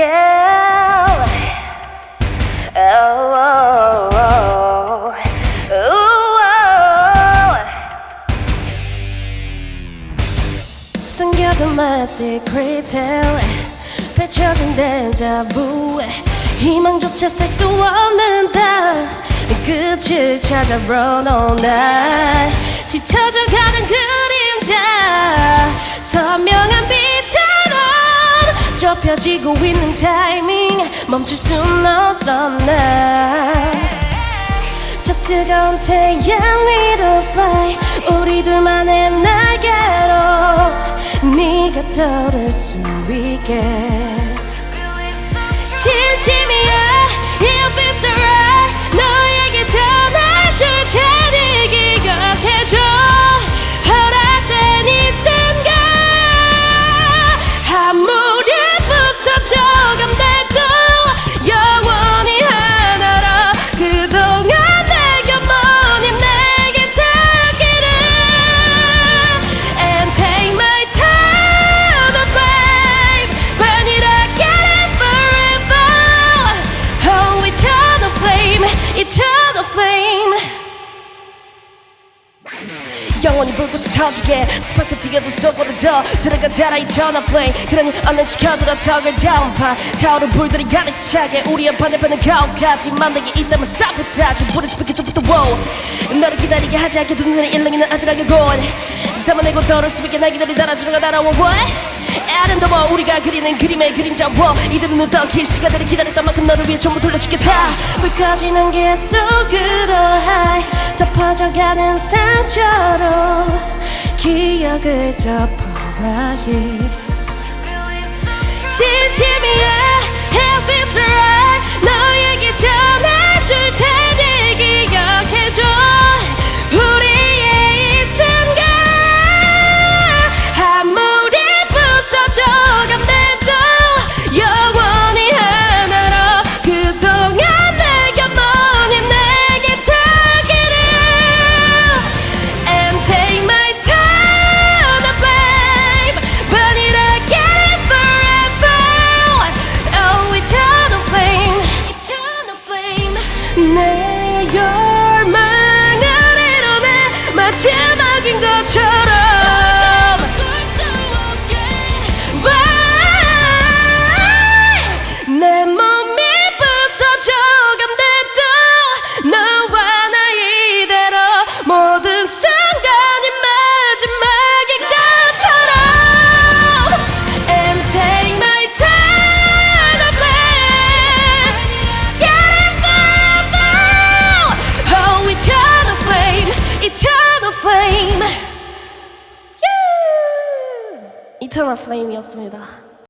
Oh, oh, oh. Oh. 숨겨둔 my secret tale 펼쳐진 데자부 희망조차 살 수 없는 달 끝을 찾아 all night 짙어져가는 그림자 좁혀지고 있는 타이밍 멈출 순 없었나 저 뜨거운 태양 위로 fly. 우리 둘만의 날개로 네가 떠오를 수 있게. 진심이 영원히 불꽃이 터지게 스파크 튀겨도 속으로 더 들어가 달아 eternal flame. 그러니 얼른 지켜들어 턱을 다운파 타오른 불들이 가득 차게 우리의 반대편은 가오까지. 만들게 있다면 사부타지 불을 스피키 전부터 너를 기다리게 하지 않게 두 눈에 일렁이는 아찔하게 골 담아내고 떠오를 수 있게 날 기다리 달아주려가 날아와 what 아름다워 우리가 그리는 그림의 그림자 워. 이들은 눈떠 길 시간들을 기다렸던 만큼 너를 위해 전부 돌려주겠다. 불 꺼지는 길 속으로 high 덮어져가는 상처로 기억을 덮어라 yeah. 진심이 Flame. Eternal flame이었습니다